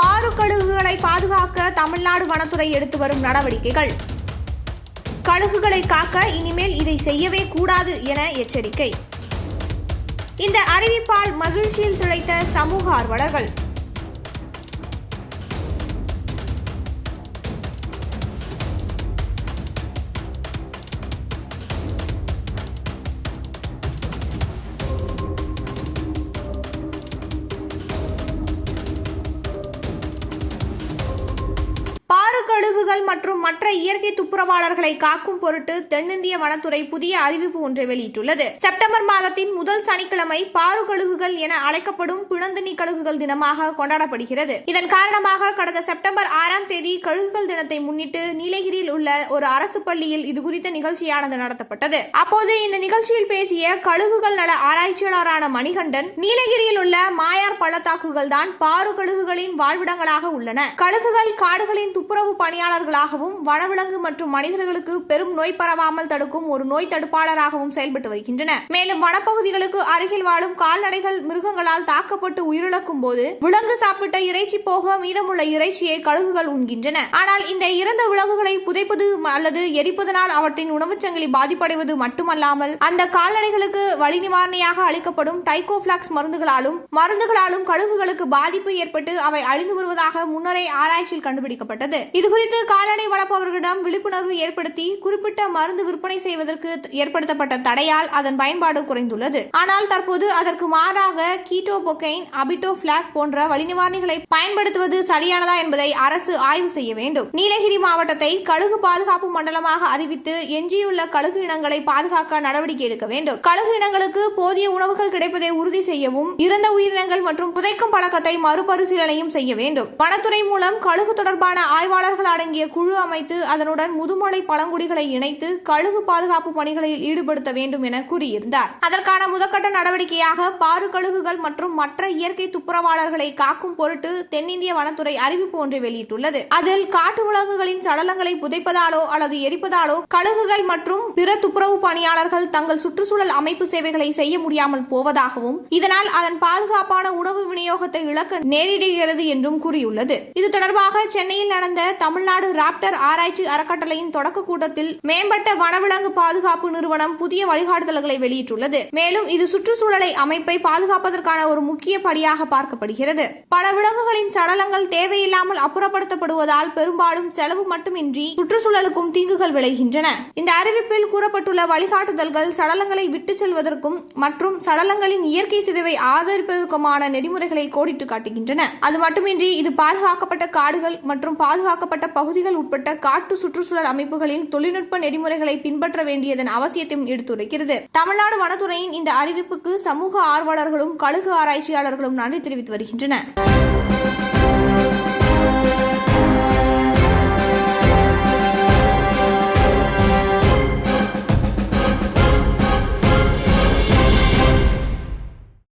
பாரு கழுகுகளை பாதுகாக்க தமிழ்நாடு வனத்துறை எடுத்து வரும் நடவடிக்கைகள். கழுகுகளை காக்க இனிமேல் இதை செய்யவே கூடாது என எச்சரிக்கை. இந்த அறிவிப்பால் மகிழ்ச்சியில் திளைத்த சமூக ஆர்வலர்கள். பாரு மற்றும் மற்ற இயற்கை துப்புரவாளர்களை காக்கும் பொருட்டு தென்னிந்திய வனத்துறை புதிய அறிவிப்பு ஒன்றை வெளியிட்டுள்ளது. செப்டம்பர் மாதத்தின் முதல் சனிக்கிழமை பாரு கழுகுகள் என அழைக்கப்படும் பிணந்தினி கழுகுகள் தினமாக கொண்டாடப்படுகிறது. இதன் காரணமாக கடந்த செப்டம்பர் ஆறாம் தேதி கழுகுகள் தினத்தை முன்னிட்டு நீலகிரியில் உள்ள ஒரு அரசு பள்ளியில் இது குறித்த நிகழ்ச்சியானது நடத்தப்பட்டது. அப்போது இந்த நிகழ்ச்சியில் பேசிய கழுகுகள் நல ஆராய்ச்சியாளரான மணிகண்டன் நீலகிரியில் உள்ள மாயார் பள்ளத்தாக்குகள் தான் பாரு கழுகுகளின் வாழ்விடங்களாக உள்ளன. கழுகுகள் காடுகளின் துப்புரவு பணியாளர்களாகவும் வனவிலங்கு மற்றும் மனிதர்களுக்கு பெரும் நோய் பரவாமல் தடுக்கும் ஒரு நோய் தடுப்பாளராகவும் செயல்பட்டு வருகின்றன. மேலும் வனப்பகுதிகளுக்கு அருகில் வாழும் கால்நடைகள் மிருகங்களால் தாக்கப்பட்டு உயிரிழக்கும் போது விலங்கு சாப்பிட்ட இறைச்சி போக மீதமுள்ள இறைச்சியை கழுகுகள் உண்கின்றன. ஆனால் இந்த இறந்த விலங்குகளை புதைப்பது அல்லது எரிப்பதனால் அவற்றின் உணவுச் சங்கிலி பாதிப்படைவது மட்டுமல்லாமல் அந்த கால்நடைகளுக்கு வழி நிவாரணியாக அளிக்கப்படும் டைகோஃபிளாக்ஸ் மருந்துகளாலும் மருந்துகளாலும் கழுகுகளுக்கு பாதிப்பு ஏற்பட்டு அவை அழிந்து வருவதாக முன்னரே ஆராய்ச்சியில் கண்டுபிடிக்கப்பட்டது. இதுகுறித்து கால்நடை வளர்ப்பவர்களிடம் விழிப்புணர்வு ஏற்படுத்தி குறிப்பிட்ட மருந்து விற்பனை செய்வதற்கு ஏற்படுத்தப்பட்ட தடையால் அதன் பயன்பாடு குறைந்துள்ளது. ஆனால் தற்போது அதற்கு மாறாக கீட்டோபொக்கைன் அபிட்டோஃபிளாக் போன்ற வழிநிவாரணிகளை பயன்படுத்துவது சரியானதா என்பதை அரசு ஆய்வு செய்ய வேண்டும். நீலகிரி மாவட்டத்தை கழுகு பாதுகாப்பு மண்டலமாக அறிவித்து எஞ்சியுள்ள கழுகு இனங்களை பாதுகாக்க நடவடிக்கை எடுக்க வேண்டும். கழுகு இனங்களுக்கு போதிய உணவுகள் கிடைப்பதை உறுதி செய்யவும் இறந்த உயிரினங்கள் மற்றும் புதைக்கும் பழக்கத்தை மறுபரிசீலனையும் செய்ய வேண்டும். வனத்துறை மூலம் கழுகு தொடர்பான ஆய்வாளர்கள் அடங்கிய குழு அமைத்து அதனுடன் முதுமலை பழங்குடிகளை இணைத்து கழுகு பாதுகாப்பு பணிகளில் ஈடுபடுத்த வேண்டும் என கூறியிருந்தார். அதற்கான முதற்கட்ட நடவடிக்கையாக பாரு கழுகுகள் மற்றும் மற்ற இயற்கை துப்புரவாளர்களை காக்கும் பொருட்டு தென்னிந்திய வனத்துறை அறிவிப்பு ஒன்றை வெளியிட்டுள்ளது. அதில் காட்டு விலங்குகளின் சடலங்களை புதைப்பதாலோ அல்லது எரிப்பதாலோ கழுகுகள் மற்றும் பிற துப்புரவு பணியாளர்கள் தங்கள் சுற்றுச்சூழல் அமைப்பு சேவைகளை செய்ய முடியாமல் போவதாகவும் இதனால் அதன் பாதுகாப்பான உணவு விநியோகத்தை இழக்க நேரிடுகிறது என்றும் கூறியுள்ளது. இது தொடர்பாக சென்னையில் நடந்த தமிழ்நாடு ராப்டர் ஆராய்ச்சி அறக்கட்டளையின் தொடக்க கூட்டத்தில் மேம்பட்ட வனவிலங்கு பாதுகாப்பு நிறுவனம் புதிய வழிகாட்டுதல்களை வெளியிட்டுள்ளது. மேலும் இது சுற்றுச்சூழலை அமைப்பை பாதுகாப்பதற்கான ஒரு முக்கிய படியாக பார்க்கப்படுகிறது. பல விலங்குகளின் சடலங்கள் தேவையில்லாமல் அப்புறப்படுத்தப்படுவதால் பெரும்பாலும் செலவு மட்டுமின்றி சுற்றுச்சூழலுக்கும் தீங்குகள் விளைகின்றன. இந்த அறிவிப்பில் கூறப்பட்டுள்ள வழிகாட்டுதல்கள் சடலங்களை விட்டுச் செல்வதற்கும் மற்றும் சடலங்களின் இயற்கை சிதைவை ஆதரிப்பதற்குமான நெறிமுறைகளை கோடிட்டு காட்டுகின்றன. அது மட்டுமின்றி இது பாதுகாக்கப்பட்ட காடுகள் மற்றும் பாதுகாக்கப்பட்ட பகுதிகள் உட்பட்ட காட்டு சுற்றுச்சூழல் அமைப்புகளில் தொழில்நுட்ப நெறிமுறைகளை பின்பற்ற வேண்டியதன் அவசியத்தையும் எடுத்துரைக்கிறது. தமிழ்நாடு வனத்துறையின் இந்த அறிவிப்புக்கு சமூக ஆர்வலர்களும் கழுகு ஆராய்ச்சியாளர்களும் நன்றி தெரிவித்து வருகின்றனர்.